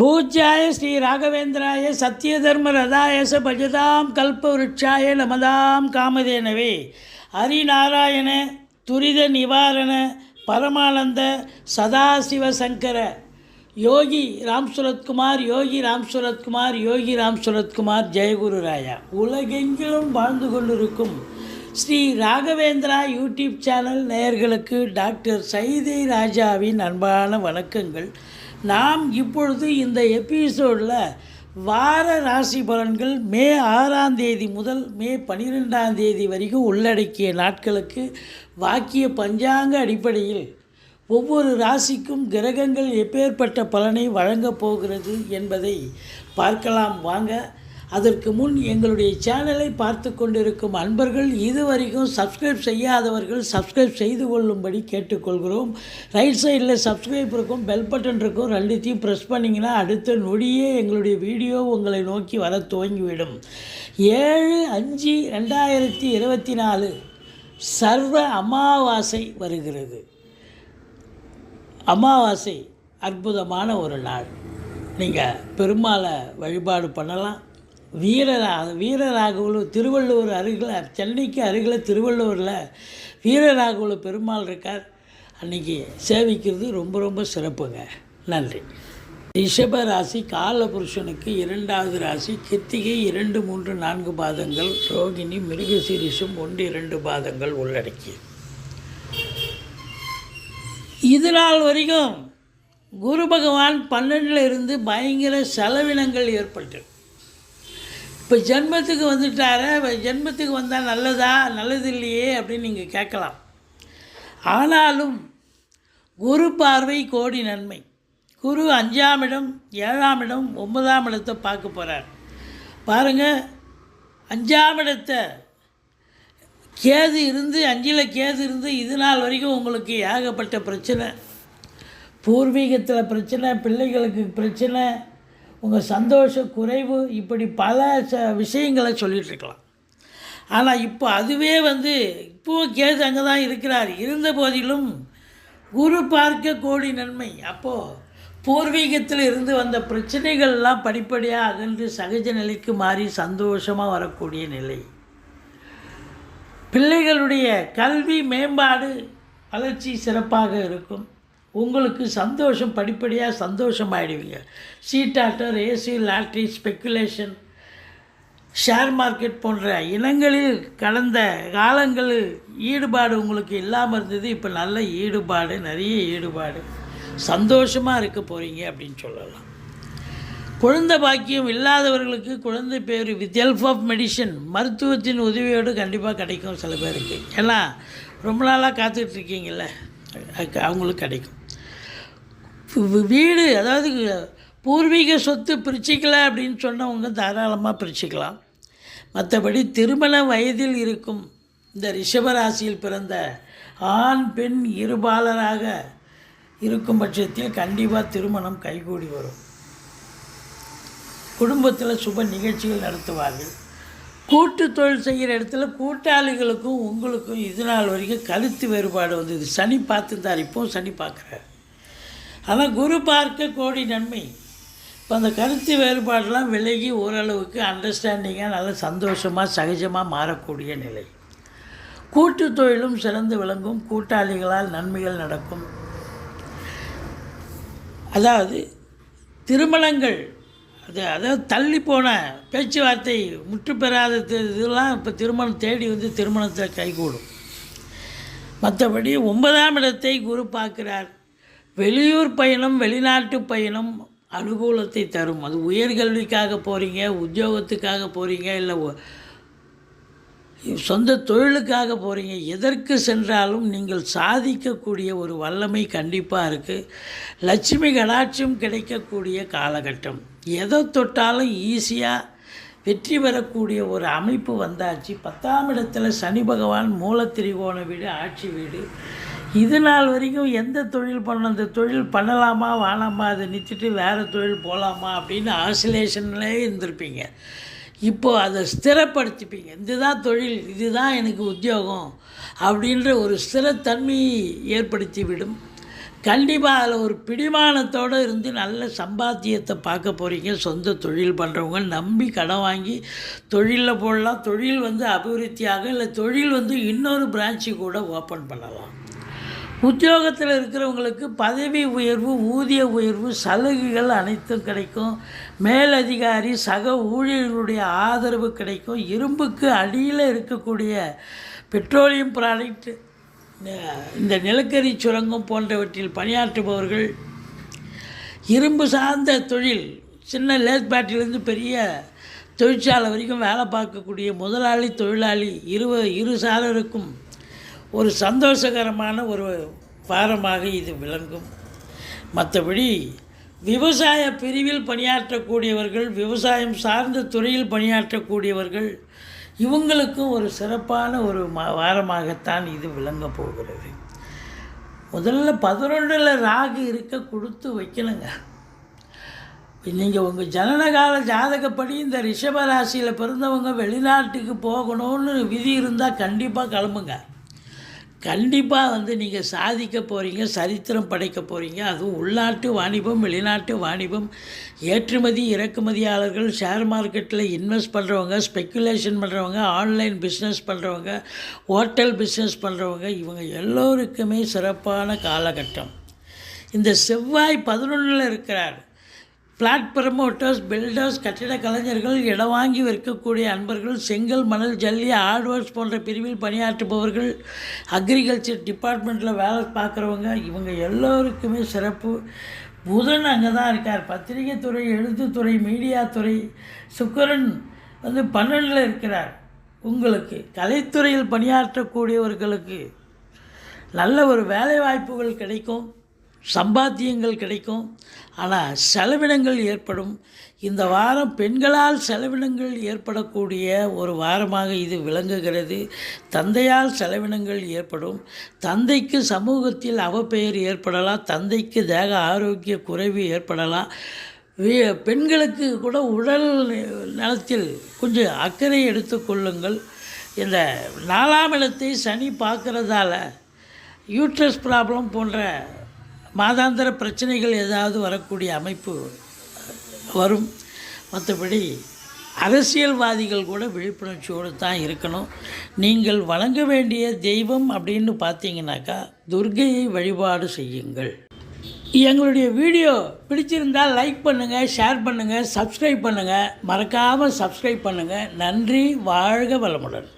பூஜ்யாய ஸ்ரீ ராகவேந்திராய சத்யதர்ம ரதாயச பஜதாம் கல்ப விருட்சாய நமதாம் காமதேனவே. ஹரிநாராயண துரித நிவாரண பரமானந்த சதாசிவ சங்கர யோகி ராம் சுரத்குமார் யோகி ராம் சுரத்குமார் யோகி ராம் சுரத்குமார் ஜெயகுரு ராயா. உலகெங்கிலும் வாழ்ந்து கொண்டிருக்கும் ஸ்ரீ ராகவேந்திரா யூடியூப் சேனல் நேயர்களுக்கு டாக்டர் சைதை ராஜாவின் அன்பான வணக்கங்கள். நாம் இப்பொழுது இந்த எபிசோடில் வார ராசி பலன்கள் மே ஆறாம் தேதி முதல் மே பன்னிரெண்டாம் தேதி வரைக்கும் உள்ளடக்கிய நாட்களுக்கு வாக்கிய பஞ்சாங்க அடிப்படையில் ஒவ்வொரு ராசிக்கும் கிரகங்கள் எப்பேற்பட்ட பலனை வழங்கப் போகிறது என்பதை பார்க்கலாம். வாங்க அதற்கு முன் எங்களுடைய சேனலை பார்த்து கொண்டிருக்கும் அன்பர்கள் இதுவரைக்கும் சப்ஸ்கிரைப் செய்யாதவர்கள் சப்ஸ்கிரைப் செய்து கொள்ளும்படி கேட்டுக்கொள்கிறோம். ரைட் சைடில் சப்ஸ்கிரைப் இருக்கும் பெல் பட்டன் இருக்கும் ரெண்டுத்தையும் ப்ரெஸ் பண்ணிங்கன்னா அடுத்த நொடியே எங்களுடைய வீடியோ உங்களை நோக்கி வர துவங்கிவிடும். ஏழு அஞ்சு ரெண்டாயிரத்தி இருபத்தி நாலு சர்வ அமாவாசை வருகிறது. அமாவாசை அற்புதமான ஒரு நாள். நீங்கள் பெருமாளை வழிபாடு பண்ணலாம். வீரரா வீரராகவலு திருவள்ளுவர் அருகில் சென்னைக்கு அருகில் திருவள்ளுவரில் வீரராகவலு பெருமாள் இருக்கார். அன்றைக்கி சேவிக்கிறது ரொம்ப ரொம்ப சிறப்புங்க. நன்றி. ரிஷப ராசி காலபுருஷனுக்கு இரண்டாவது ராசி கித்திகை இரண்டு மூன்று நான்கு பாதங்கள் ரோகிணி மிருகசீரிஷம் ஒன்று இரண்டு பாதங்கள் உள்ளடக்கி இது நாள் வரைக்கும் குரு பகவான் பன்னெண்டில் இருந்து பயங்கர செலவினங்கள் ஏற்பட்டு இப்போ ஜென்மத்துக்கு வந்துட்டார ஜென்மத்துக்கு வந்தால் நல்லதா நல்லது இல்லையே அப்படின்னு நீங்கள் கேட்கலாம். ஆனாலும் குரு பார்வை கோடி நன்மை. குரு அஞ்சாம் இடம் ஏழாம் இடம் ஒன்பதாம் இடத்தை பார்க்க போகிறார் பாருங்கள் அஞ்சாம் இடத்தை கேது இருந்து அஞ்சில் கேது இருந்து இது நாள் வரைக்கும் உங்களுக்கு ஏகப்பட்ட பிரச்சனை. பூர்வீகத்தில் பிரச்சனை பிள்ளைகளுக்கு பிரச்சனை உங்கள் சந்தோஷ குறைவு இப்படி பல ச விஷயங்களை சொல்லிகிட்ருக்கலாம் ஆனால் இப்போ அதுவே வந்து இப்போவும் கேது அங்கே தான் இருக்கிறார். இருந்த போதிலும் குரு பார்க்க கோடி நன்மை. அப்போது பூர்வீகத்தில் இருந்து வந்த பிரச்சனைகள்லாம் படிப்படியாக அகன்று சகஜ நிலைக்கு மாறி சந்தோஷமாக வரக்கூடிய நிலை. பிள்ளைகளுடைய கல்வி மேம்பாடு வளர்ச்சி சிறப்பாக இருக்கும். உங்களுக்கு சந்தோஷம் படிப்படியாக சந்தோஷமாயிடுவீங்க. சீட்டாட்டர் ஏசி லாட்ரி ஸ்பெக்குலேஷன் ஷேர் மார்க்கெட் போன்ற இனங்களில் கடந்த காலங்களில் ஈடுபாடு உங்களுக்கு இல்லாமல் இருந்தது. இப்போ நல்ல ஈடுபாடு நிறைய ஈடுபாடு. சந்தோஷமாக இருக்க போகிறீங்க அப்படின்னு சொல்லலாம். குழந்தை பாக்கியம் இல்லாதவர்களுக்கு குழந்தை bear with help of medicine மருத்துவத்தின் உதவியோடு கண்டிப்பாக கிடைக்கும் சில பேருக்கு. ஏன்னா ரொம்ப நாளாக காத்துட்ருக்கீங்கள அவங்களுக்கு கிடைக்கும். வீடு அதாவது பூர்வீக சொத்து பிரிச்சுக்கல அப்படின்னு சொன்னவங்க தாராளமாக பிரிச்சுக்கலாம். மற்றபடி திருமண வயதில் இருக்கும் இந்த ரிஷபராசியில் பிறந்த ஆண் பெண் இருபாலராக இருக்கும் பட்சத்தில் கண்டிப்பாக திருமணம் கைகூடி வரும். குடும்பத்தில் சுப நிகழ்ச்சிகள் நடத்துவார்கள். கூட்டு தொழில் செய்கிற இடத்துல கூட்டாளிகளுக்கும் உங்களுக்கும் இது நாள் வரைக்கும் கருத்து வேறுபாடு வந்தது. சனி பார்த்துருந்தார் இப்போ சனி பார்க்குறார். ஆனால் குரு பார்க்க கோடி நன்மை. இப்போ அந்த கருத்து வேறுபாடெலாம் விலகி ஓரளவுக்கு அண்டர்ஸ்டாண்டிங்காக நல்ல சந்தோஷமாக சகஜமாக மாறக்கூடிய நிலை. கூட்டு தொழிலும் சிறந்து விளங்கும் கூட்டாளிகளால் நன்மைகள் நடக்கும். அதாவது திருமணங்கள் அது அதாவது தள்ளி போன பேச்சுவார்த்தை முற்று பெறாத இதெல்லாம் இப்போ திருமணம் தேடி வந்து திருமணத்தில் கைகூடும். மற்றபடி ஒன்பதாம் இடத்தை குரு பார்க்கிறார். வெளியூர் பயணம் வெளிநாட்டு பயணம் அனுகூலத்தை தரும். அது உயர்கல்விக்காக போகிறீங்க உத்தியோகத்துக்காக போகிறீங்க இல்லை சொந்த தொழிலுக்காக போகிறீங்க எதற்கு சென்றாலும் நீங்கள் சாதிக்கக்கூடிய ஒரு வல்லமை கண்டிப்பாக இருக்குது லட்சுமி கடாட்சியம் கிடைக்கக்கூடிய காலகட்டம். எதை தொட்டாலும் ஈஸியாக வெற்றி பெறக்கூடிய ஒரு அமைப்பு வந்தாச்சு. பத்தாம் இடத்துல சனி பகவான் மூலத்திரிகோண வீடு ஆட்சி வீடு. இது நாள் வரைக்கும் எந்த தொழில் பண்ண அந்த தொழில் பண்ணலாமா வாழாமா அதை நிறுத்திட்டு வேறு தொழில் போகலாமா அப்படின்னு ஆசிலேஷன்லேயே இருந்திருப்பீங்க. இப்போது அதை ஸ்திரப்படுத்திப்பீங்க. இதுதான் தொழில் இதுதான் எனக்கு உத்தியோகம் அப்படின்ற ஒரு ஸ்திரத்தன்மையை ஏற்படுத்தி விடும். கண்டிப்பாக அதில் ஒரு பிடிமானத்தோடு இருந்து நல்ல சம்பாத்தியத்தை பார்க்க போகிறீங்க சொந்த தொழில் பண்ணுறவங்க நம்பி கடன் வாங்கி தொழிலில் போடலாம். தொழில் வந்து அபிவிருத்தியாக இல்லை தொழில் வந்து இன்னொரு பிரான்ச்சு கூட ஓப்பன் பண்ணலாம். உத்தியோகத்தில் இருக்கிறவங்களுக்கு பதவி உயர்வு ஊதிய உயர்வு சலுகைகள் அனைத்தும் கிடைக்கும். மேலதிகாரி சக ஊழியர்களுடைய ஆதரவு கிடைக்கும். இரும்புக்கு அடியில் இருக்கக்கூடிய பெட்ரோலியம் ப்ராடக்ட் இந்த நிலக்கரி சுரங்கம் போன்றவற்றில் பணியாற்றுபவர்கள் இரும்பு சார்ந்த தொழில் சின்ன லேஸ் பேட்டிலேருந்து பெரிய தொழிற்சாலை வரைக்கும் வேலை பார்க்கக்கூடிய முதலாளி தொழிலாளி இரு இரு சாரருக்கும் ஒரு சந்தோஷகரமான ஒரு வாரமாக இது விளங்கும். மற்றபடி விவசாய பிரிவில் பணியாற்றக்கூடியவர்கள் விவசாயம் சார்ந்த துறையில் பணியாற்றக்கூடியவர்கள் இவங்களுக்கும் ஒரு சிறப்பான ஒரு வாரமாகத்தான் இது விளங்க போகிறது. முதல்ல பதினொன்றில் ராகு இருக்க கொடுத்து வைக்கணுங்க. நீங்கள் உங்கள் ஜனனகால ஜாதகப்படி இந்த ரிஷப ராசியில் பிறந்தவங்க வெளிநாட்டுக்கு போகணும்னு விதி இருந்தால் கண்டிப்பாக கிளம்புங்க. கண்டிப்பாக வந்து நீங்கள் சாதிக்க போகிறீங்க சரித்திரம் படைக்க போகிறீங்க அதுவும் உள்நாட்டு வாணிபம் வெளிநாட்டு வாணிபம் ஏற்றுமதி இறக்குமதியாளர்கள் ஷேர் மார்க்கெட்டில் இன்வெஸ்ட் பண்ணுறவங்க ஸ்பெக்குலேஷன் பண்ணுறவங்க ஆன்லைன் பிஸ்னஸ் பண்ணுறவங்க ஹோட்டல் பிஸ்னஸ் பண்ணுறவங்க இவங்க எல்லோருக்குமே சிறப்பான காலகட்டம். இந்த செவ்வாய் பதினொன்றில் இருக்கிறார். பிளாட் ப்ரமோட்டர்ஸ் பில்டர்ஸ் கட்டிட கலைஞர்கள் இடம் வாங்கி விற்கக்கூடிய அன்பர்கள் செங்கல் மணல் ஜல்லி ஹார்ட்வேர்ஸ் போன்ற பிரிவில் பணியாற்றுபவர்கள் அக்ரிகல்ச்சர் டிபார்ட்மெண்ட்டில் வேலை பார்க்குறவங்க இவங்க எல்லோருக்குமே சிறப்பு. புதன் அங்கே தான் இருக்கார். பத்திரிகை துறை எழுத்துத்துறை மீடியா துறை. சுக்கரன் வந்து பன்னெண்டில் இருக்கிறார். உங்களுக்கு கலைத்துறையில் பணியாற்றக்கூடியவர்களுக்கு நல்ல ஒரு வேலை வாய்ப்புகள் கிடைக்கும். சம்பாத்தியங்கள் கிடைக்கும். ஆனால் செலவினங்கள் ஏற்படும். இந்த வாரம் பெண்களால் செலவினங்கள் ஏற்படக்கூடிய ஒரு வாரமாக இது விளங்குகிறது. தந்தையால் செலவினங்கள் ஏற்படும். தந்தைக்கு சமூகத்தில் அவப்பெயர் ஏற்படலாம். தந்தைக்கு தேக ஆரோக்கிய குறைவு ஏற்படலாம். பெண்களுக்கு கூட உடல் நலத்தில் கொஞ்சம் அக்கறை எடுத்துக்கொள்ளுங்கள் இந்த நாலாம் இடத்தை சனி பார்க்குறதால யூட்ரஸ் ப்ராப்ளம் போன்ற மாதாந்திர பிரச்சனைகள் ஏதாவது வரக்கூடிய அமைப்பு வரும். மற்றபடி அரசியல்வாதிகள் கூட விழிப்புணர்ச்சியோடு தான் இருக்கணும். நீங்கள் வழங்க வேண்டிய தெய்வம் அப்படின்னு பார்த்தீங்கன்னாக்கா துர்கையை வழிபாடு செய்யுங்கள். எங்களுடைய வீடியோ பிடிச்சிருந்தால் லைக் பண்ணுங்கள் ஷேர் பண்ணுங்கள் சப்ஸ்கிரைப் பண்ணுங்கள் மறக்காமல் சப்ஸ்கிரைப் பண்ணுங்கள் நன்றி வாழ்க வளமுடன்.